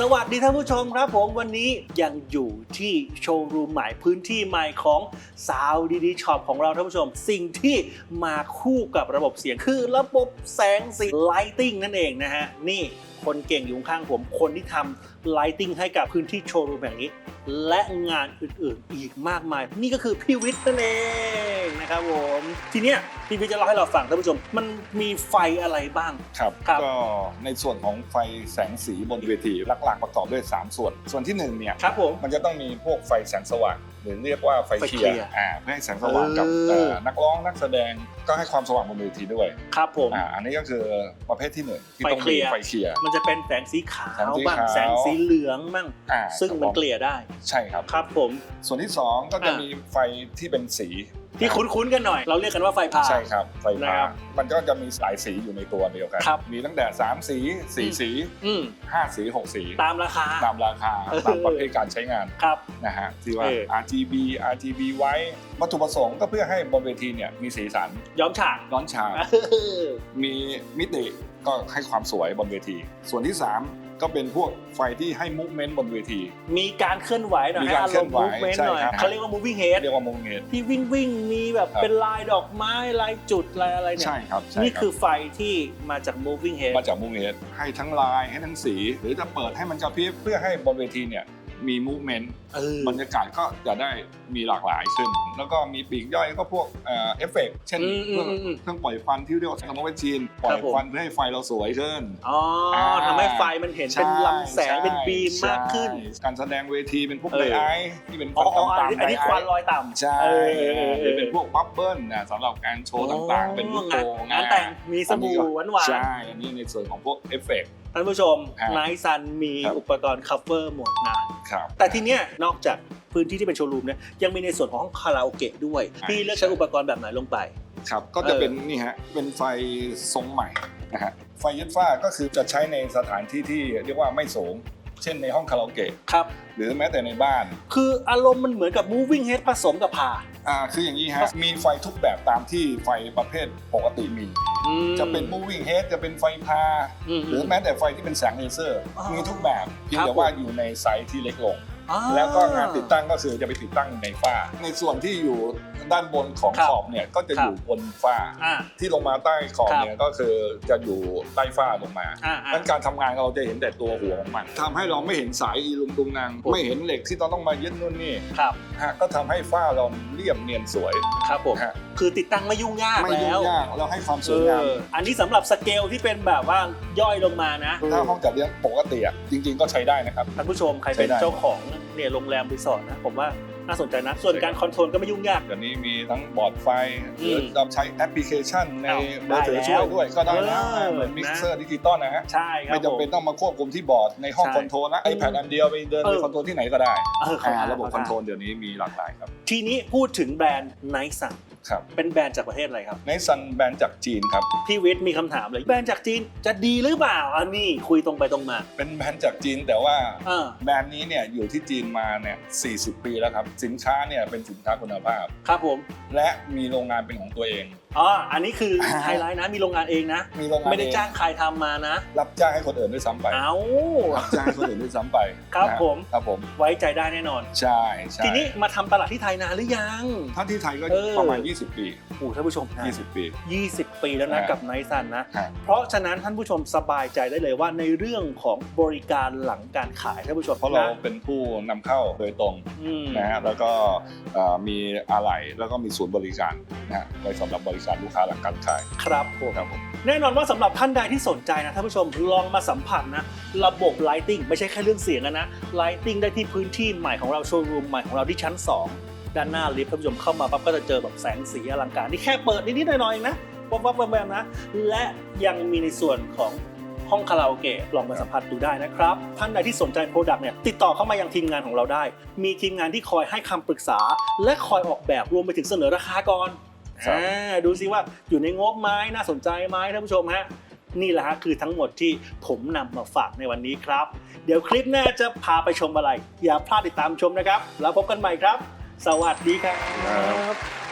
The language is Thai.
สวัสดีท่านผู้ชมครับผมวันนี้ยังอยู่ที่โชว์รูมใหม่พื้นที่ใหม่ของสาวดีดีช็อปของเราท่านผู้ชม สิ่งที่มาคู่กับระบบเสียงคือระบบแสงสีไลติงนั่นเองนะฮะ นี่คนเก่งอยู่ข้างผมคนที่ทำ ไลติ้งให้กับพื้นที่โชว์รูมแห่งนี้ และงานอื่นๆอีกมากมาย นี่ก็คือพี่วิทย์นั่นเองนะครับผมทีเนี้ยพี่วิทย์จะเล่าให้เราฟังท่านผู้ชม มันมีไฟอะไรบ้าง ครับครับก็ในส่วนของไฟแสงสีบนเวทีหลักๆประกอบด้วย 3 ส่วน ส่วนที่1เนี่ยครับผมมันจะต้องมีพวกไฟแสงสว่าง หรือเรียกว่าไฟไฟเคลีเคลียยร์ร์อ่าเพื่อให้แสงสว่างกับเออ เอ่อนักร้องนักแสดงก็ให้ความสว่างบนเวทีด้วยครับผม อ่าอันนี้ก็คือประเภทที่หนึ่งที่ไฟต้องเคลีมียร์ ไฟเคลียร์ มันจะเป็นแสงสีขาวแสงสีบ้างขาวแสงสีเหลืองบ้างอ่าซึ่งมันเกลี่ยได้ ใช่ครับ ครับผม ส่วนที่2ก็จะอ่ามี มีไฟที่เป็นสี ที่คุ้นๆกันหน่อย เราเรียกกันว่าไฟพา ใช่ครับไฟนะฟ้าครับมันก็จะมีหลายสีอยู่ในตัวเดียวกัน ครับ มีตั้งแต่ 3 สี 4 สี อืม5 สี 6 สี ตามราคา ตามราคา เออ ตามประเภทการใช้งานครับ นะฮะที่ว่า เออ RGB RGB ไว้ วัตถุประสงค์ก็เพื่อให้บนเวทีเนี่ยมีสีสันย้อมฉากร้อนฉากมีมิติก็ให้ความสวยบนเวที ส่วนที่ 3 ก็เป็นพวกไฟที่ให้มูฟเมนต์บนเวที มีการเคลื่อนไหวหน่อยมีให้การอารเคลื่มอนณ์ไหวมูฟเมนต์ใช่หน่อยครับ เขาเรียกว่า moving head เรียกว่ามูฟเมนต์ ที่วิ่งวิ่งๆมีแบบครับ เป็นลายดอกไม้ลายจุดลายอะไรเนี่ย ใช่ครับใช่นี่รับ คือไฟที่มาจาก moving head มาจากมูฟเมนต์ให้ทั้งลายให้ทั้งสี หรือจะเปิดให้มันกระพริบเพื่อให้บนเวทีเนี่ย มีมูฟเมนต์เออบรรยากาศก็จะได้มีหลากหลายขึ้น แล้วก็มีปีกย่อยก็พวกเอ่อเอฟเฟกต์เช่นอืมเครื่องอืมอืม เครื่องปล่อยควันที่เรียกว่าสโนว์เวชีนปล่อครัยบผมควันเพื่อให้ไฟเราสวยขึ้น อ๋ออ่า ทำให้ไฟมันเห็นเป็นลำแสงใช่เป็นบีมใช่มากขึ้นการแสดงเวทีเป็นพวกเอไดอ ไอซ์ที่เป็นคอ๋อวันอ๋อต่ำๆอันนี้ไดไอควันซ์ลอยต่ำใช่เออเออเออหรือเป็นพวกบับเบิ้ลนะสำหรับการโชว์ต่างๆ เป็นลูกโป่งงานแต่งมีสบู่หวานๆใช่ อันนี้ในส่วนของพวกเอฟเฟกต์ ท่านผู้ชมฮะไนซันมีครับอุปกรณ์ cover หมดนะครับแต่ทีเนี้ยนอกจากพื้นที่ที่เป็นโชว์รูมเนี่ยยังมีในส่วนของห้องคาราโอเกะด้วยใช่ที่เลือกใช้อุปกรณ์แบบไหนลงไป ครับ ก็จะเออเป็นนี่ฮะ เป็นไฟทรงใหม่นะฮะ ไฟยึดฟ้าก็คือจะใช้ในสถานที่ที่เรียกว่าไม่สูง เช่นในห้องคาราโอเกะครับ หรือแม้แต่ในบ้าน คืออารมณ์มันเหมือนกับ moving head ผสมกับผ่า อ่าคืออย่างนี้ฮะมีไฟทุกแบบตามที่ไฟประเภทปกติมีอืมจะเป็น moving head จะเป็นไฟพา อืมหรือแม้แต่ไฟที่เป็นแสงเลเซอร์อ๋อมีทุกแบบเพียงครับแต่ว่าอยู่ในไซส์ที่เล็กลง อ่า แล้วก็งานติดตั้งก็คือจะไปติดตั้งในฝ้า ในส่วนที่อยู่ด้านบนของครับขอบเนี่ยก็จะครับอยู่บนฝ้า อ่า ที่ลงมาใต้ขอบครับ เนี่ยก็คือจะอยู่ใต้ฝ้าลงมาอ่าอ่า ดังนั้นการทำงานเราจะเห็นแต่ตัวหัวของมันทำให้เราไม่เห็นสายอีลุงตุงนางผมไม่เห็นเหล็กที่ต้องต้องมายึดนู่นนี่ครับ ฮะก็ทำให้ฝ้าเราเรียบเนียนสวยครับผม ฮะคือติดตั้งไม่ยุ่งยากไม่ยุ่แล้งวยากแล้วให้ความสเอวยงามออันนี้สำหรับสเกลที่เป็นแบบว่าย่อยลงมานะ ถ้าห้องจัดเลี้ยงปกติอะ จริง ๆ ก็ใช้ได้นะครับ ท่านผู้ชมใครเป็นใช้ได้เจ้าของเนี่ยโรงแรมรีสอร์ทนะผมว่าน่าสนใจนะ ส่วนการคอนโทรลก็ไม่ยุ่งยาก เดี๋ยวนี้มีทั้งบอร์ดไฟหรือมเราใช้แอปพลิเคชันในอ้าวมือถือได้แล้วช่วยด้วยก็ได้นะเออเหมือนมิกเซอนะร์ดิจิตอลนะฮะใช่ครับไม่จำเป็นผต้องมาควบคุมที่บอร์ดในห้องใช่คอนโทรลนะ iPad อันเดียวไปเดินเอไปอคอนโทรลที่ไหนก็ได้เออเข้าอ่าใจระบบคเข้าอนใจโทรลเดี๋ยวนี้มีหลากหลายครับ ทีนี้พูดถึงแบรนด์ไนซัน ครับ เป็นแบรนด์จากประเทศอะไรครับ ในซันแบรนด์จากจีนครับ พี่วิทย์มีคำถามเลยแบรนด์จากจีนจะดีหรือเปล่าอันนี้คุยตรงไปตรงมาเป็นแบรนด์จากจีนแต่ว่าเออแบรนด์นี้เนี่ยอยู่ที่จีนมาเนี่ย40 ปีแล้วครับ สินค้าเนี่ยเป็นสินค้าคุณภาพ ครับผม และมีโรงงานเป็นของตัวเอง อ๋ออันนี้คือไฮไลท์นะมีโรงงานเองนะ มีโรงงานไม่ได้เองจ้างใครทำมานะ รับจ้างให้คนอื่นด้วยซ้ำไปเอารับจ้างให้คนอื่นด้วยซ้ำไป ครับนะฮะผมครับผมไว้ใจได้แน่นอน ใช่ใช่ทีนี้มาทำตลาดที่ไทยนานหรือยังถ้าที่ไทยก็เออประมาณ 20 ปีโอ้ท่านผู้ชมนะ20 ปี 20 ปีแล้วนะอ่ากักับไนซันนะฮะเพราะฉะนั้นท่านผู้ชมสบายใจได้เลยว่าในเรื่องของบริการหลังการขายท่านผู้ชมเพราะเรานะเป็นผู้นำเข้าโดยตรงอืมนะฮะแล้วก็เอ่อมีอะไหล่แล้วก็มีศูนย์บริการนะฮะไว้สำหรับบริการลูกค้าหลังการขายครับผมครับผมแน่นอนว่าสำหรับท่านใดที่สนใจนะท่านผู้ชมลองมาสัมผัสนะระบบไลติงไม่ใช่แค่เรื่องเสียงนะนะ ไลติงได้ที่พื้นที่ใหม่ของเราโชว์รูมใหม่ของเราที่ชั้น 2 ด้านหน้าลิฟต์ท่านผู้ชมเข้ามาปั๊บก็จะเจอแบบแสงสีอลังการนี่แค่เปิดนิดๆหน่อยๆเองนะวับวับแวมๆนะ และยังมีในส่วนของห้องคาราโอเกะลองมาสัมผัสดูได้นะครับ ท่านใดที่สนใจโปรดักต์เนี่ยติดต่อเข้ามายังทีมงานของเราได้ มีทีมงานที่คอยให้คำปรึกษา และคอยออกแบบรวมไปถึงเสนอราคาก่อน ครับ อ่าดูซิว่าอยู่ในงบไหม้น่าสนใจไหมท่านผู้ชมฮะนี่แหละฮะคือทั้งหมดที่ผมนำมาฝากในวันนี้ครับ เดี๋ยวคลิปหน้าจะพาไปชมอะไร อย่าพลาดติดตามชมนะครับ แล้วพบกันใหม่ครับ สวัสดีครับ